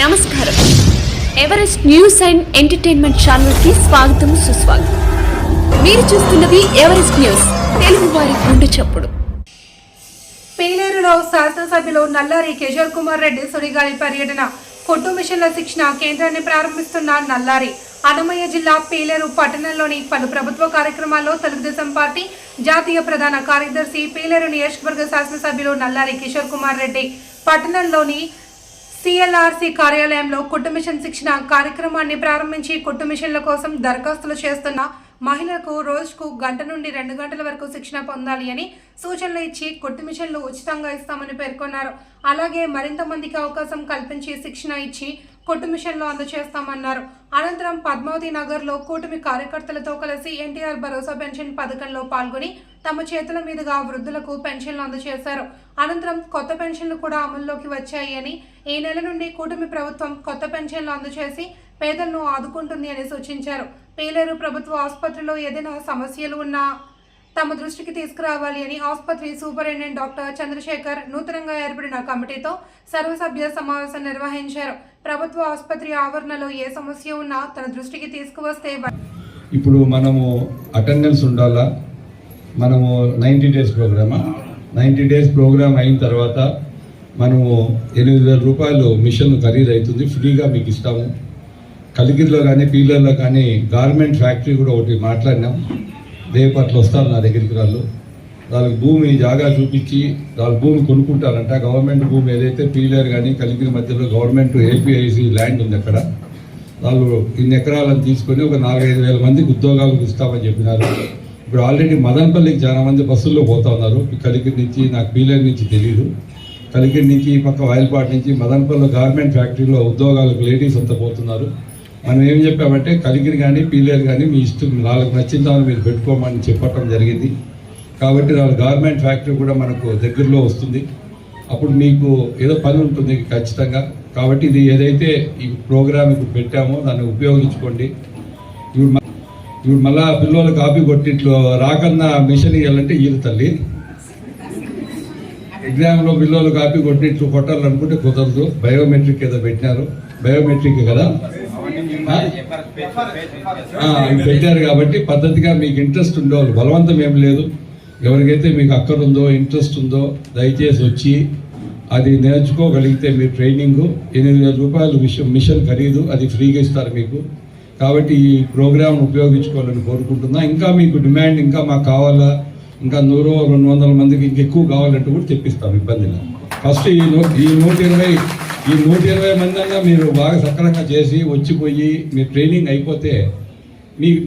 నమస్కారం. Everest news and entertainment ఛానల్కి స్వాగతం సుస్వాగతం. మీరు చూస్తున్నది ఎవరెస్ట్ న్యూస్ తెలుగు వారి గుండె చప్పుడు. పేలేరులో శాసనసభ్యులు నల్లారి కిషోర్ కుమార్ రెడ్డి సుడిగాలి పర్యటన. కొట్టు మిషన్ల శిక్షణ కేంద్రాన్ని ప్రారంభిస్తున్న నల్లారి. అన్నమయ్య జిల్లా పేలేరు పట్టణంలోని పలు ప్రభుత్వ కార్యక్రమాల్లో తెలుగుదేశం పార్టీ జాతీయ ప్రధాన కార్యదర్శి పేలేరు నియోజకవర్గ శాసనసభ్యులు నల్లారి కిషోర్ కుమార్ రెడ్డి. పట్టణంలోని సిఎల్ఆర్సి కార్యాలయంలో కుట్టు మిషన్ శిక్షణ కార్యక్రమాన్ని ప్రారంభించి కుట్టుమిషన్ల కోసం దరఖాస్తులు చేస్తున్న మహిళలకు రోజుకు గంట నుండి రెండు గంటల వరకు శిక్షణ పొందాలి అని సూచనలు ఇచ్చి కుట్టు మిషన్లు ఉచితంగా ఇస్తామని పేర్కొన్నారు. అలాగే మరింత మందికి అవకాశం కల్పించి శిక్షణ ఇచ్చి కొట్టు మిషన్లో అందజేస్తామన్నారు. అనంతరం పద్మావతి నగర్లో కూటమి కార్యకర్తలతో కలిసి ఎన్టీఆర్ భరోసా పెన్షన్ పథకంలో పాల్గొని తమ చేతుల మీదుగా వృద్ధులకు పెన్షన్లు అందజేశారు. అనంతరం కొత్త పెన్షన్లు కూడా అమల్లోకి వచ్చాయి అని ఈ నెల నుండి కూటమి ప్రభుత్వం కొత్త పెన్షన్లు అందజేసి పేదలను ఆదుకుంటుంది అని సూచించారు. పేలేరు ప్రభుత్వ ఆసుపత్రిలో ఏదైనా సమస్యలు ఉన్నా తమ దృష్టికి తీసుకురావాలి అని ఆసుపత్రి సూపరింటెండెంట్ డాక్టర్ చంద్రశేఖర్ నూతనంగా ఏర్పడిన కమిటీతో సర్వసభ్య సమావేశం నిర్వహించారు. ప్రభుత్వ ఆసుపత్రి ఆవరణలో ఏ సమస్య ఉన్నా తన దృష్టికి తీసుకువస్తే ఇప్పుడు మనము అటెండెన్స్ ఉండాలా? మనము నైంటీ డేస్ ప్రోగ్రామా? నైంటీ డేస్ ప్రోగ్రామ్ అయిన తర్వాత మనము ఎనిమిది వేల రూపాయలు మిషన్ ఖరీదు అవుతుంది ఫ్రీగా మీకు ఇస్తాము. కలిగిరిలో కానీ పీలర్లో కానీ గార్మెంట్ ఫ్యాక్టరీ కూడా ఒకటి మాట్లాడినాం. రేపట్లో వస్తారు నా దగ్గరికి వాళ్ళు వాళ్ళకి భూమి జాగా చూపించి వాళ్ళ భూమి కొనుక్కుంటారంట. గవర్నమెంట్ భూమి ఏదైతే పీలేరు కానీ కలిగిన మధ్యలో గవర్నమెంట్ ఏపీఐసి ల్యాండ్ ఉంది అక్కడ. వాళ్ళు ఇన్ని ఎకరాలను తీసుకొని ఒక నాలుగైదు వేల మందికి ఉద్యోగాలు ఇస్తామని చెప్పినారు. ఇప్పుడు ఆల్రెడీ మదనపల్లికి చాలా మంది బస్సుల్లో పోతా ఉన్నారు. కలిగిరి నుంచి నాకు పీలేరు నుంచి తెలియదు కలిగిరి నుంచి ఈ పక్క వాయిల్పాట్ నుంచి మదనపల్లి గార్మెంట్ ఫ్యాక్టరీలో ఉద్యోగాలకు లేడీస్ అంతా పోతున్నారు. మనం ఏం చెప్పామంటే కలిగిరి కానీ పీలేరు కానీ మీ ఇష్టం వాళ్ళకి నచ్చిందామని మీరు పెట్టుకోమని చెప్పటం జరిగింది. కాబట్టి వాళ్ళ గవర్నమెంట్ ఫ్యాక్టరీ కూడా మనకు దగ్గరలో వస్తుంది. అప్పుడు మీకు ఏదో పని ఉంటుంది ఖచ్చితంగా. కాబట్టి ఇది ఏదైతే ఈ ప్రోగ్రామ్ ఇప్పుడు పెట్టామో దాన్ని ఉపయోగించుకోండి. ఇప్పుడు ఇప్పుడు మళ్ళా పిల్లలు కాపీ కొట్టిట్లు రాకన్నా మిషన్ ఇవ్వాలంటే ఈలు తల్లి. ఎగ్జామ్లో పిల్లలు కాపీ కొట్టిట్లు కొట్టాలనుకుంటే కుదరదు. బయోమెట్రిక్ ఏదో పెట్టినారు. బయోమెట్రిక్ కదా? పెట్టారు కాబట్టి పద్ధతిగా మీకు ఇంట్రెస్ట్ ఉండేవాళ్ళు బలవంతం ఏం లేదు. ఎవరికైతే మీకు అక్కర ఉందో ఇంట్రెస్ట్ ఉందో దయచేసి వచ్చి అది నేర్చుకోగలిగితే మీ ట్రైనింగ్. ఎనిమిది వేల రూపాయలు విషయం మిషన్ ఖరీదు అది ఫ్రీగా ఇస్తారు మీకు. కాబట్టి ఈ ప్రోగ్రామ్ ఉపయోగించుకోవాలని కోరుకుంటున్నా. ఇంకా మీకు డిమాండ్ ఇంకా మాకు కావాలా? ఇంకా నూరు రెండు వందల మందికి ఇంకా ఎక్కువ కావాలంటే కూడా తెప్పిస్తాం ఇబ్బంది లేదు. ఫస్ట్ ఈ నూ ఈ నూట ఇరవై ఈ నూట ఇరవై మంది అన్నా మీరు బాగా సక్రమంగా చేసి వచ్చిపోయి మీ ట్రైనింగ్ అయిపోతే మీకు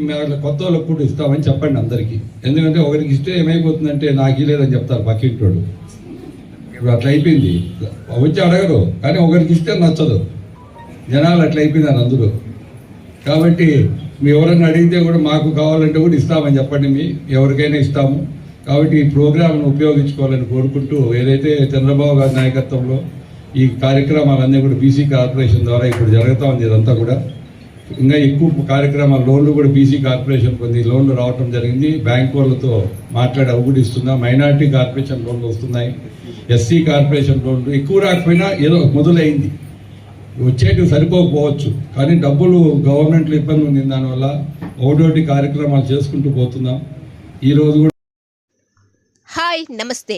కొత్త వాళ్ళకు కూడా ఇస్తామని చెప్పండి అందరికీ. ఎందుకంటే ఒకరికి ఇస్తే ఏమైపోతుందంటే నాకు లేదని చెప్తారు పక్కింటోడు. ఇప్పుడు అట్లా అయిపోయింది. వచ్చి అడగరు కానీ ఒకరికి ఇస్తే నచ్చదు. జనాలు అట్లా అయిపోయినారు అందరూ. కాబట్టి మీ ఎవరైనా అడిగితే కూడా మాకు కావాలంటే కూడా ఇస్తామని చెప్పండి మీ ఎవరికైనా ఇస్తాము. కాబట్టి ఈ ప్రోగ్రామ్ను ఉపయోగించుకోవాలని కోరుకుంటూ ఏదైతే చంద్రబాబు గారి నాయకత్వంలో ఈ కార్యక్రమాలన్నీ కూడా బీసీ కార్పొరేషన్ ద్వారా ఇప్పుడు జరుగుతూ ఉంది ఇదంతా కూడా. ఇంకా ఎక్కువ కార్యక్రమాలు లోన్లు కూడా బీసీ కార్పొరేషన్ కొన్ని లోన్లు రావటం జరిగింది. బ్యాంక్ వాళ్ళతో మాట్లాడి అవి కూడా ఇస్తున్నాం. మైనార్టీ కార్పొరేషన్ లోన్లు వస్తున్నాయి. ఎస్సీ కార్పొరేషన్ లోన్లు ఎక్కువ రాకపోయినా ఏదో మొదలైంది. వచ్చేటివి సరిపోకపోవచ్చు. కానీ డబ్బులు గవర్నమెంట్లో ఇబ్బంది ఉంది దానివల్ల. ఒకటోటి కార్యక్రమాలు చేసుకుంటూ పోతున్నాం. ఈరోజు కూడా హాయ్ నమస్తే.